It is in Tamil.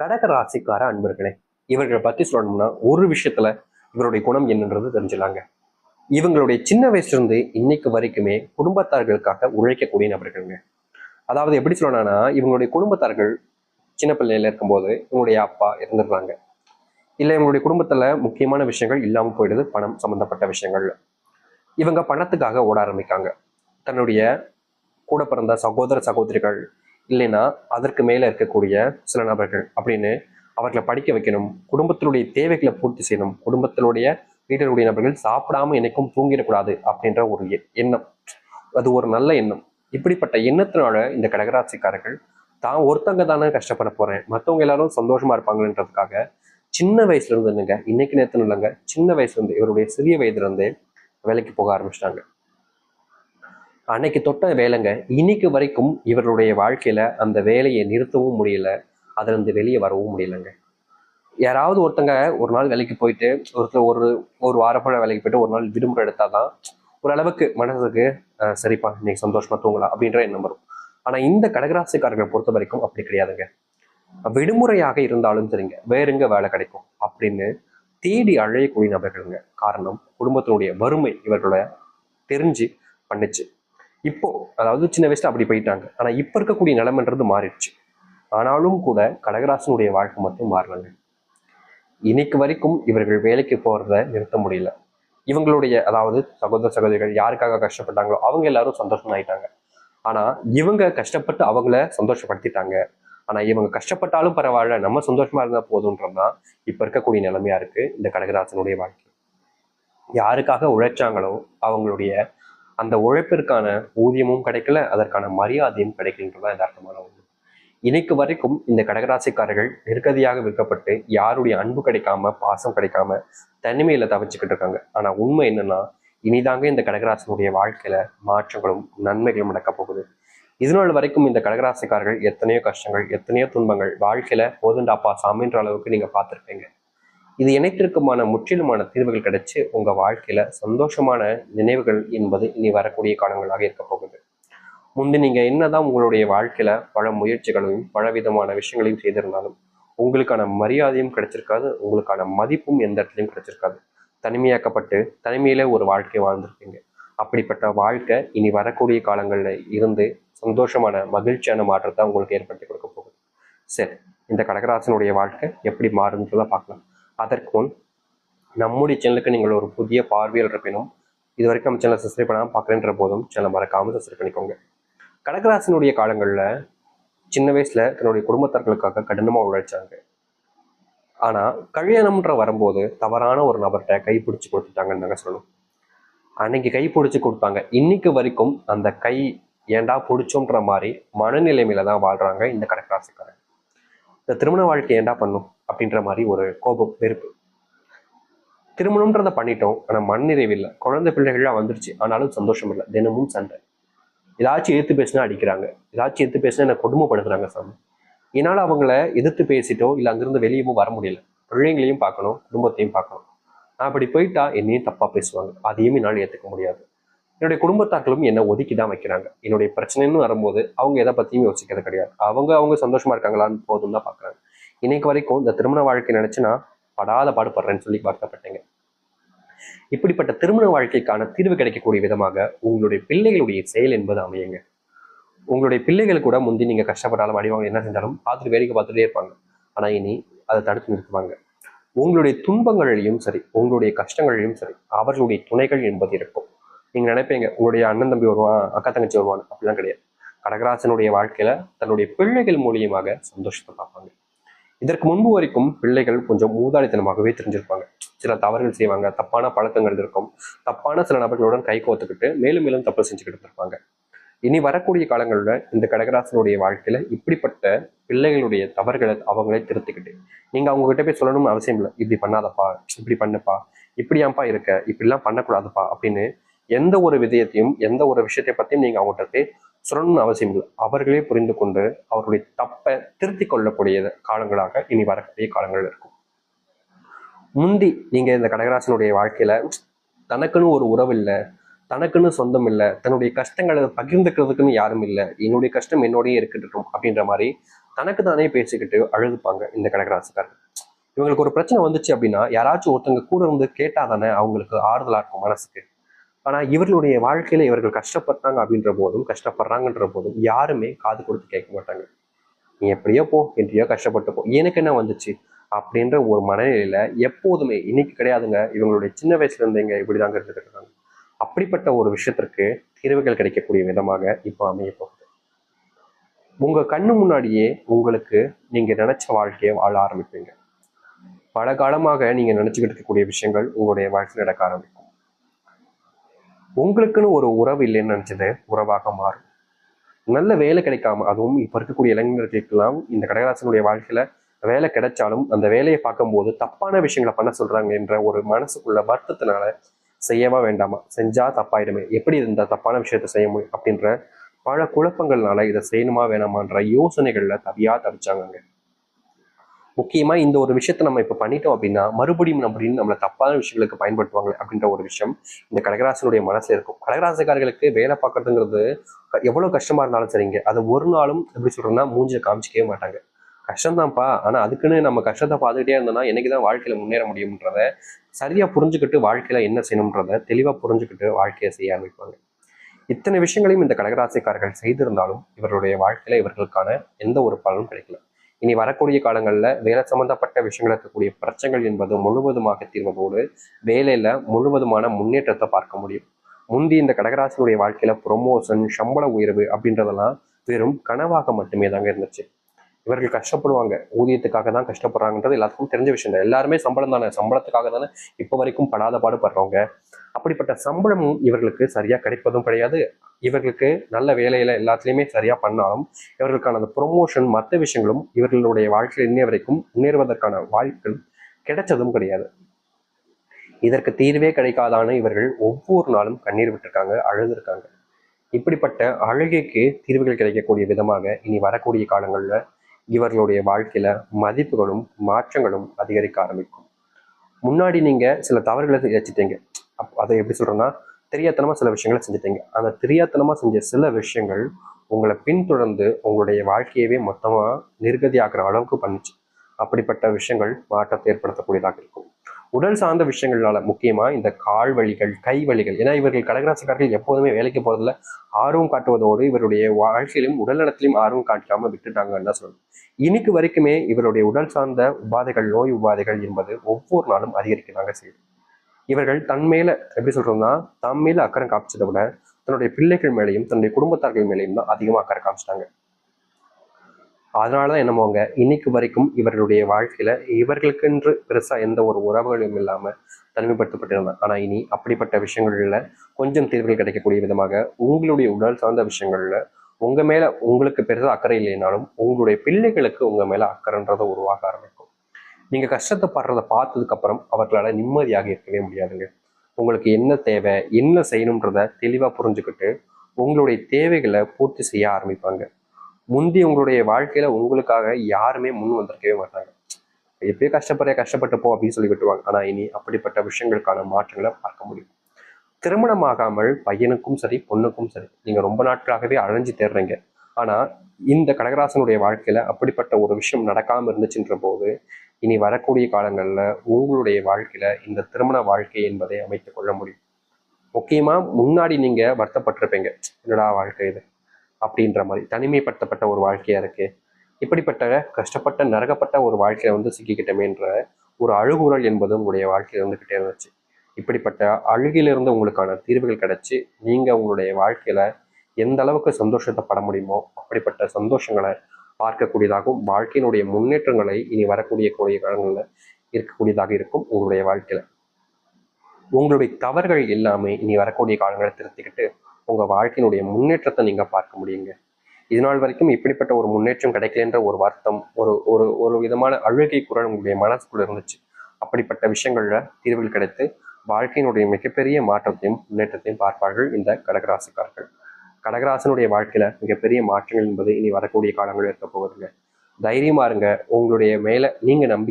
கடக ராசிக்கார அன்பர்களே இவர்களை பத்தி சொல்லணும்னா ஒரு விஷயத்துல இவருடைய குணம் என்னன்றது தெரிஞ்சுலாங்க இவங்களுடைய சின்ன வயசுலேருந்து இன்னைக்கு வரைக்குமே குடும்பத்தார்களுக்காக உழைக்கக்கூடிய நபர்களுங்க. அதாவது எப்படி சொல்லணும்னா இவங்களுடைய குடும்பத்தார்கள் சின்ன பிள்ளையில இருக்கும்போது இவங்களுடைய அப்பா இறந்துடுறாங்க. இல்லை இவங்களுடைய குடும்பத்தில் முக்கியமான விஷயங்கள் இல்லாமல் போயிடுது பணம் சம்மந்தப்பட்ட விஷயங்கள் இவங்க பணத்துக்காக ஓட ஆரம்பிக்காங்க. தன்னுடைய கூட பிறந்த சகோதர சகோதரிகள் இல்லைன்னா அதற்கு மேலே இருக்கக்கூடிய சில நபர்கள் அப்படின்னு அவர்களை படிக்க வைக்கணும். குடும்பத்தினுடைய தேவைகளை பூர்த்தி செய்யணும். குடும்பத்தினுடைய வீட்டினுடைய நபர்கள் சாப்பிடாம என்னைக்கும் தூங்கிடக்கூடாது அப்படின்ற ஒரு எண்ணம். அது ஒரு நல்ல எண்ணம். இப்படிப்பட்ட எண்ணத்தினால இந்த கடகராசிக்காரர்கள் தான் ஒருத்தங்க தானே கஷ்டப்பட போறேன். மற்றவங்க எல்லாரும் சந்தோஷமா இருப்பாங்கன்றதுக்காக சின்ன வயசுல இருந்து இல்லைங்க இன்னைக்கு நேரத்தில் இல்லைங்க சின்ன வயசுல இருந்து இவருடைய சிறிய வயதுல இருந்தே வேலைக்கு போக ஆரம்பிச்சிட்டாங்க. அன்னைக்கு தொட்ட வேலைங்க இன்னைக்கு வரைக்கும் இவருடைய வாழ்க்கையில அந்த வேலையை நிறுத்தவும் முடியல. அதுலேருந்து வெளியே வரவும் முடியலங்க. யாராவது ஒருத்தங்க ஒரு நாள் வேலைக்கு போயிட்டு ஒருத்தர் ஒரு ஒரு வாரம் போல வேலைக்கு போயிட்டு ஒரு நாள் விடுமுறை எடுத்தால் தான் ஓரளவுக்கு மனசுக்கு சரிப்பா இன்னைக்கு சந்தோஷமா தூங்கலாம் அப்படின்ற எண்ணம் வரும். ஆனா இந்த கடகராசிக்காரர்களை பொறுத்த வரைக்கும் அப்படி கிடையாதுங்க. விடுமுறையாக இருந்தாலும் சரிங்க வேறுங்க வேலை கிடைக்கும் அப்படின்னு தேடி அழையக்கூடிய நபர்களுங்க. காரணம் குடும்பத்தினுடைய வறுமை இவர்களை தெரிஞ்சு பண்ணுச்சு. இப்போ அதாவது சின்ன வயசுல அப்படி போயிட்டாங்க. ஆனா இப்ப இருக்கக்கூடிய நிலைமைன்றது மாறிடுச்சு. ஆனாலும் கூட கடகராசனுடைய வாழ்க்கை மட்டும் மாறலங்க. இன்னைக்கு வரைக்கும் இவர்கள் வேலைக்கு போறத நிறுத்த முடியல. இவங்களுடைய அதாவது சகோதர சகோதரிகள் யாருக்காக கஷ்டப்பட்டாங்களோ அவங்க எல்லாரும் சந்தோஷம் ஆயிட்டாங்க ஆனா இவங்க கஷ்டப்பட்டு அவங்கள சந்தோஷப்படுத்திட்டாங்க. ஆனா இவங்க கஷ்டப்பட்டாலும் பரவாயில்ல நம்ம சந்தோஷமா இருந்தா போதுன்றதுதான் இப்ப இருக்கக்கூடிய நிலைமையா இருக்கு இந்த கடகராசனுடைய வாழ்க்கை. யாருக்காக உழைச்சாங்களோ அவங்களுடைய அந்த உழைப்பிற்கான ஊதியமும் கிடைக்கல அதற்கான மரியாதையும் கிடைக்கலன்றதான் யதார்த்தமான ஒன்று. இன்னைக்கு வரைக்கும் இந்த கடகராசிக்காரர்கள் நிர்கதியாக விற்கப்பட்டு யாருடைய அன்பு கிடைக்காம பாசம் கிடைக்காம தனிமையில தவிச்சுக்கிட்டு இருக்காங்க. ஆனா உண்மை என்னன்னா இனிதாங்க இந்த கடகராசனுடைய வாழ்க்கையில மாற்றங்களும் நன்மைகளும் நடக்க போகுது. இதனால் வரைக்கும் இந்த கடகராசிக்காரர்கள் எத்தனையோ கஷ்டங்கள் எத்தனையோ துன்பங்கள் வாழ்க்கையில போதுண்டாப்பா சாமின்ற அளவுக்கு நீங்க பார்த்துருப்பீங்க. இது இணைத்திற்குமான முற்றிலுமான தீர்வுகள் கிடைச்சு உங்க வாழ்க்கையில சந்தோஷமான நினைவுகள் என்பது இனி வரக்கூடிய காலங்களாக இருக்க போகுது. முந்தி நீங்க என்னதான் உங்களுடைய வாழ்க்கையில பல முயற்சிகளையும் பல விதமான விஷயங்களையும் செய்திருந்தாலும் உங்களுக்கான மரியாதையும் கிடைச்சிருக்காது உங்களுக்கான மதிப்பும் எந்த இடத்துலையும் கிடைச்சிருக்காது. தனிமையாக்கப்பட்டு தனிமையில ஒரு வாழ்க்கை வாழ்ந்திருப்பீங்க. அப்படிப்பட்ட வாழ்க்கை இனி வரக்கூடிய காலங்களில் இருந்து சந்தோஷமான மகிழ்ச்சியான மாற்றத்தை உங்களுக்கு ஏற்படுத்தி கொடுக்க போகுது. சரி இந்த கடகராசனுடைய வாழ்க்கை எப்படி மாறுன்றதை பார்க்கலாம். அதற்கு முன் நம்முடைய சேனலுக்கு நீங்கள் ஒரு புதிய பார்வையில் இருப்பினும் இது வரைக்கும் நம்ம சேனலை சப்ஸ்கிரைப் பண்ணாமல் பார்க்குறேன்ற போதும் சேனலை மறக்காமல் சப்ஸ்கிரைப் பண்ணிக்கோங்க. கடகராசனுடைய காலங்களில் சின்ன வயசில் தன்னுடைய குடும்பத்தார்களுக்காக கடினமாக உழைச்சாங்க. ஆனால் கல்யாணம்ன்ற வரும்போது தவறான ஒரு நபர்கிட்ட கை பிடிச்சி கொடுத்துட்டாங்கன்னு நாங்கள் சொல்லணும். அன்னைக்கு கை பிடிச்சி கொடுத்தாங்க. இன்னைக்கு வரைக்கும் அந்த கை ஏன்டா பிடிச்சோன்ற மாதிரி மனநிலைமையில தான் வாழ்றாங்க இந்த கடகராசிக்காரங்க. இந்த திருமண வாழ்க்கை ஏண்டா பண்ணும்? அப்படின்ற மாதிரி ஒரு கோபம் வெறுப்பு. திருமணம்ன்றதை பண்ணிட்டோம். ஆனால் மண் நிறைவு இல்லை குழந்தை பிள்ளைகள்லாம் வந்துருச்சு. ஆனாலும் சந்தோஷம் இல்லை. தினமும் சண்டை. ஏதாச்சும் எதிர்த்து பேசினா அடிக்கிறாங்க. ஏதாச்சும் எதிர்த்து பேசினா என்னை கொடுமைப்படுத்துறாங்க சாமி. என்னால் அவங்கள எதிர்த்து பேசிட்டோ இல்லை அங்கிருந்து வெளியவும் வர முடியல. பிள்ளைங்களையும் பார்க்கணும் குடும்பத்தையும் பார்க்கணும். நான் அப்படி போயிட்டா என்னையும் தப்பாக பேசுவாங்க. அதையும் என்னால் ஏற்றுக்க முடியாது. என்னுடைய குடும்பத்தார்களும் என்னை ஒதுக்கி தான் வைக்கிறாங்க. என்னுடைய பிரச்சனைன்னு வரும்போது அவங்க எதை பத்தியும் யோசிக்கிறது கிடையாது. அவங்க அவங்க சந்தோஷமா இருக்காங்களான்னு போதும் தான் பார்க்குறாங்க. இன்னைக்கு வரைக்கும் இந்த திருமண வாழ்க்கை நினைச்சுன்னா படாத பாடுபடுறேன்னு சொல்லி வருத்தப்பட்டீங்க. இப்படிப்பட்ட திருமண வாழ்க்கைக்கான தீர்வு கிடைக்கக்கூடிய விதமாக உங்களுடைய பிள்ளைகளுடைய செயல் என்பது அமையுங்க. உங்களுடைய பிள்ளைகள் கூட முந்தி நீங்க கஷ்டப்பட்டாலும் அடிவாங்க என்ன செஞ்சாலும் பார்த்துட்டு வேடிக்கை பார்த்துட்டே இருப்பாங்க. ஆனா இனி அதை தடுத்து நிறுத்துவாங்க. உங்களுடைய துன்பங்களிலையும் சரி உங்களுடைய கஷ்டங்களையும் சரி அவர்களுடைய துணைகள் என்பது இருக்கும். நீங்க நினைப்பீங்க உங்களுடைய அண்ணன் தம்பி வருவான் அக்கா தங்கச்சி வருவான். அப்படிலாம் கிடையாது. கடகராசனுடைய வாழ்க்கையில தன்னுடைய பிள்ளைகள் மூலியமாக சந்தோஷத்தை பார்ப்பாங்க. இதற்கு முன்பு வரைக்கும் பிள்ளைகள் கொஞ்சம் மூதாளித்தனமாகவே தெரிஞ்சிருப்பாங்க. சில தவறுகள் செய்வாங்க தப்பான பழக்கங்கள் இருக்கும் தப்பான சில நபர்களுடன் கை கோத்துக்கிட்டு மேலும் மேலும் தப்பு செஞ்சுக்கிட்டு இருப்பாங்க இனி வரக்கூடிய காலங்களில் இந்த கடகராசனுடைய வாழ்க்கையில இப்படிப்பட்ட பிள்ளைகளுடைய தவறுகளை அவங்களே திருத்திக்கிட்டு நீங்க அவங்க கிட்ட போய் சொல்லணும்னு அவசியம் இல்லை. இப்படி பண்ணாதப்பா இப்படி பண்ணுப்பா இப்படியாப்பா இருக்க இப்படிலாம் பண்ணக்கூடாதுப்பா அப்படின்னு எந்த ஒரு விதயத்தையும் எந்த ஒரு விஷயத்தை பத்தியும் நீங்க அவங்ககிட்ட போய் சொல்லணும்னு அவசியம் இல்லை. அவர்களே புரிந்து கொண்டு அவர்களுடைய தப்பை திருத்தி கொள்ளக்கூடிய காலங்களாக இனி வரக்கூடிய காலங்கள் இருக்கும். முந்தி நீங்க இந்த கடகராசனுடைய வாழ்க்கையில தனக்குன்னு ஒரு உறவு இல்லை தனக்குன்னு சொந்தம் இல்லை தன்னுடைய கஷ்டங்களை பகிர்ந்துக்கிறதுக்குன்னு யாரும் இல்லை என்னுடைய கஷ்டம் என்னோடயே இருக்கட்டும் அப்படின்ற மாதிரி தனக்கு தானே பேசிக்கிட்டு அழுதுப்பாங்க இந்த கடகராசிக்காரர்கள். இவங்களுக்கு ஒரு பிரச்சனை வந்துச்சு அப்படின்னா யாராச்சும் ஒருத்தங்க கூட இருந்து கேட்டா தானே அவங்களுக்கு ஆறுதலா இருக்கும் மனசுக்கு. ஆனால் இவர்களுடைய வாழ்க்கையில் இவர்கள் கஷ்டப்பட்டாங்க அப்படின்ற போதும் கஷ்டப்படுறாங்கன்ற போதும் யாருமே காது கொடுத்து கேட்க மாட்டாங்க. நீ எப்படியோ போ என்றையோ கஷ்டப்பட்டு போ. எனக்கு என்ன வந்துச்சு? அப்படின்ற ஒரு மனநிலையில எப்போதுமே இன்னைக்கு கிடையாதுங்க இவங்களுடைய சின்ன வயசுல இருந்தேங்க இப்படிதாங்க இருந்துட்டு இருக்காங்க. அப்படிப்பட்ட ஒரு விஷயத்திற்கு தீர்வுகள் கிடைக்கக்கூடிய விதமாக இப்போ அமைய போகுது. உங்க கண்ணு முன்னாடியே உங்களுக்கு நீங்க நினைச்ச வாழ்க்கையை வாழ ஆரம்பிப்பீங்க. பல காலமாக நீங்க நினைச்சுக்கிட்டு இருக்கக்கூடிய விஷயங்கள் உங்களுடைய வாழ்க்கையில் நடக்க ஆரம்பிக்கும். உங்களுக்குன்னு ஒரு உறவு இல்லைன்னு நினைச்சது உறவாக மாறும். நல்ல வேலை கிடைக்காம அதுவும் இப்ப இருக்கக்கூடிய இளைஞர்களுக்கெல்லாம் இந்த கடகராசனுடைய வாழ்க்கையில வேலை கிடைச்சாலும் அந்த வேலையை பார்க்கும்போது தப்பான விஷயங்களை பண்ண சொல்றாங்க என்ற ஒரு மனசுக்குள்ள வருத்தத்தினால செய்யவா வேண்டாமா? செஞ்சா தப்பாயிடுமே. எப்படி இந்த தப்பான விஷயத்த செய்ய முடியும்? அப்படின்ற பல குழப்பங்கள்னால இதை செய்யணுமா வேணாமான்ற யோசனைகள்ல தவியா தவிச்சாங்க முக்கியமாக இந்த ஒரு விஷயத்த நம்ம இப்போ பண்ணிட்டோம் அப்படின்னா மறுபடியும் அப்படின்னு நம்மளை தப்பான விஷயங்களுக்கு பயன்படுத்துவாங்க அப்படின்ற ஒரு விஷயம் இந்த கடகராசனுடைய மனசில் இருக்கும். கடகராசிக்காரர்களுக்கு வேலை பார்க்கறதுங்கிறது எவ்வளோ கஷ்டமாக கஷ்டமா இருந்தாலும் சரிங்க. அதை ஒரு நாளும் எப்படி சொல்கிறோன்னா மூஞ்சில் காமிச்சிக்கவே மாட்டாங்க. கஷ்டம்தான்ப்பா. ஆனால் அதுக்குன்னு நம்ம கஷ்டத்தை பார்த்துக்கிட்டே இருந்தோம்னா என்னைக்குதான் வாழ்க்கையில் முன்னேற முடியும்ன்றத சரியா புரிஞ்சுக்கிட்டு வாழ்க்கையில் என்ன செய்யணுன்றத தெளிவா புரிஞ்சுக்கிட்டு வாழ்க்கையை செய்ய ஆரம்பிப்பாங்க. இத்தனை விஷயங்களையும் இந்த கடகராசிக்காரர்கள் செய்திருந்தாலும் இவருடைய வாழ்க்கையில் இவர்களுக்கான எந்த ஒரு பலனும் கிடைக்கல. இனி வரக்கூடிய காலங்களில் வேலை சம்பந்தப்பட்ட விஷயங்கள் இருக்கக்கூடிய பிரச்சனைகள் என்பது முழுவதுமாக தீர்வதோடு வேலையில முழுவதுமான முன்னேற்றத்தை பார்க்க முடியும். முந்தி இந்த கடகராசினுடைய வாழ்க்கையில ப்ரொமோஷன் சம்பள உயர்வு அப்படின்றதெல்லாம் வெறும் கனவாக மட்டுமே தாங்க இருந்துச்சு. இவர்கள் கஷ்டப்படுவாங்க. ஊதியத்துக்காக தான் கஷ்டப்படுறாங்கன்றது எல்லாத்துக்கும் தெரிஞ்ச விஷயம் தான். எல்லாருமே சம்பளம் தானே. சம்பளத்துக்காக தானே இப்போ வரைக்கும் படாத பாடுபடுறவங்க. அப்படிப்பட்ட சம்பளமும் இவர்களுக்கு சரியாக கிடைப்பதும் கிடையாது. இவர்களுக்கு நல்ல வேலையில எல்லாத்துலேயுமே சரியாக பண்ணாலும் இவர்களுக்கான அந்த ப்ரொமோஷன் மற்ற விஷயங்களும் இவர்களுடைய வாழ்க்கையில் இன்னைய வரைக்கும் முன்னேறுவதற்கான வாய்ப்புகள் கிடைச்சதும் கிடையாது. இதற்கு தீர்வே கிடைக்காதான இவர்கள் ஒவ்வொரு நாளும் கண்ணீர் விட்டுருக்காங்க அழுதுருக்காங்க. இப்படிப்பட்ட அழுகைக்கு தீர்வுகள் கிடைக்கக்கூடிய விதமாக இனி வரக்கூடிய காலங்களில் இவர்களுடைய வாழ்க்கையில மதிப்புகளும் மாற்றங்களும் அதிகரிக்க ஆரம்பிக்கும். முன்னாடி நீங்க சில தவறுகளை வச்சுட்டீங்க அப் அதை எப்படி சொல்றேன்னா தெரியாத்தனமா சில விஷயங்களை செஞ்சுட்டீங்க. அந்த தெரியாத்தனமா செஞ்ச சில விஷயங்கள் உங்களை பின்தொடர்ந்து உங்களுடைய வாழ்க்கையவே மொத்தமா நிர்கதியாக்குற அளவுக்கு பண்ணுச்சு. அப்படிப்பட்ட விஷயங்கள் மாற்றத்தை ஏற்படுத்தக்கூடியதாக இருக்கும். உடல் சார்ந்த விஷயங்களால முக்கியமா இந்த கால் வலிகள் கை வலிகள் ஏன்னா இவர்கள் கடகராசிக்காரர்கள் எப்போதுமே வேலைக்கு போறதுல ஆர்வம் காட்டுவதோடு இவருடைய வாழ்க்கையிலும் உடல் நலத்திலும் ஆர்வம் காட்டாம விட்டுட்டாங்கன்னு தான் சொல்லணும். இன்னைக்கு வரைக்குமே இவருடைய உடல் சார்ந்த உபாதைகள் நோய் உபாதைகள் என்பது ஒவ்வொரு நாளும் அதிகரிக்கதாங்க செய்யும் இவர்கள் தன் மேல எப்படி சொல்றோம்னா தம் மேல அக்கறை காமிச்சதை விட தன்னுடைய பிள்ளைகள் மேலையும் தன்னுடைய குடும்பத்தார்கள் மேலையும் தான் அதிகமாக அக்கறை காமிச்சிட்டாங்க. அதனாலதான் என்னமோங்க இன்னைக்கு வரைக்கும் இவர்களுடைய வாழ்க்கையில இவர்களுக்கென்று பெருசா எந்த ஒரு உறவுகளும் இல்லாம தனிமைப்படுத்தப்பட்டிருந்தாங்க. ஆனா இனி அப்படிப்பட்ட விஷயங்கள்ல கொஞ்சம் தீர்வுகள் கிடைக்கக்கூடிய விதமாக உங்களுடைய உடல் சார்ந்த விஷயங்கள்ல உங்க மேல உங்களுக்கு பெருசா அக்கறை இல்லைனாலும் உங்களுடைய பிள்ளைகளுக்கு உங்க மேல அக்கறைன்றதை உருவாக ஆரம்பிக்கும். நீங்க கஷ்டத்தை படுறத பார்த்ததுக்கு அப்புறம் அவர்களால நிம்மதியாக இருக்கவே முடியாதுங்க. உங்களுக்கு என்ன தேவை என்ன செய்யணுன்றத தெளிவா புரிஞ்சுக்கிட்டு உங்களுடைய தேவைகளை பூர்த்தி செய்ய ஆரம்பிப்பாங்க. முந்தி உங்களுடைய வாழ்க்கையில உங்களுக்காக யாருமே முன் வந்திருக்கவே மாட்டாங்க. எப்படியோ கஷ்டப்படுற கஷ்டப்பட்டு போ அப்படின்னு சொல்லி விட்டுவாங்க ஆனா இனி அப்படிப்பட்ட விஷயங்களுக்கான மாற்றங்களை பார்க்க முடியும். திருமணமாகாமல் பையனுக்கும் சரி பொண்ணுக்கும் சரி நீங்க ரொம்ப நாட்களாகவே அழைஞ்சு தேடுறீங்க ஆனா இந்த கடகராசனுடைய வாழ்க்கையில அப்படிப்பட்ட ஒரு விஷயம் நடக்காம இருந்துச்சுன்ற போது இனி வரக்கூடிய காலங்கள்ல உங்களுடைய வாழ்க்கையில இந்த திருமண வாழ்க்கை என்பதை அமைத்துக் கொள்ள முடியும். முக்கியமா முன்னாடி நீங்க வருத்தப்பட்டிருப்பீங்க. என்னடா வாழ்க்கை இது? அப்படின்ற மாதிரி. தனிமைப்படுத்தப்பட்ட ஒரு வாழ்க்கையா இருக்கு. இப்படிப்பட்ட கஷ்டப்பட்ட நரகப்பட்ட ஒரு வாழ்க்கையில வந்து சிக்கிக்கிட்டமேன்ற ஒரு அழுகுறல் என்பது உங்களுடைய வாழ்க்கையில இருந்துகிட்டே இருந்துச்சு. இப்படிப்பட்ட அழுகிலிருந்து உங்களுக்கான தீர்வுகள் கிடைச்சி நீங்க உங்களுடைய வாழ்க்கையில எந்த அளவுக்கு சந்தோஷத்தை பட முடியுமோ அப்படிப்பட்ட சந்தோஷங்களை பார்க்கக்கூடியதாகவும் வாழ்க்கையினுடைய முன்னேற்றங்களை இனி வரக்கூடிய கூடிய காலங்களில் இருக்கக்கூடியதாக இருக்கும் உங்களுடைய வாழ்க்கையில. உங்களுடைய தவறுகள் எல்லாமே இனி வரக்கூடிய காலங்களை திருத்திக்கிட்டு உங்க வாழ்க்கையினுடைய முன்னேற்றத்தை நீங்க பார்க்க முடியுங்க. இது நாள் வரைக்கும் இப்படிப்பட்ட ஒரு முன்னேற்றம் கிடைக்கலன்ற ஒரு வருத்தம் ஒரு ஒரு ஒரு விதமான அழுகை குரல் உங்களுடைய மனசுக்குள்ள இருந்துச்சு. அப்படிப்பட்ட விஷயங்கள்ல தீர்வுகள் கிடைத்து வாழ்க்கையினுடைய மிகப்பெரிய மாற்றத்தையும் முன்னேற்றத்தையும் பார்ப்பார்கள் இந்த கடகராசிக்காரர்கள். கடகராசனுடைய வாழ்க்கையில மிகப்பெரிய மாற்றங்கள் என்பது இனி வரக்கூடிய காலங்களில் இருக்க போகுதுங்க தைரியமா இருங்க. உங்களுடைய மேல நீங்க நம்பி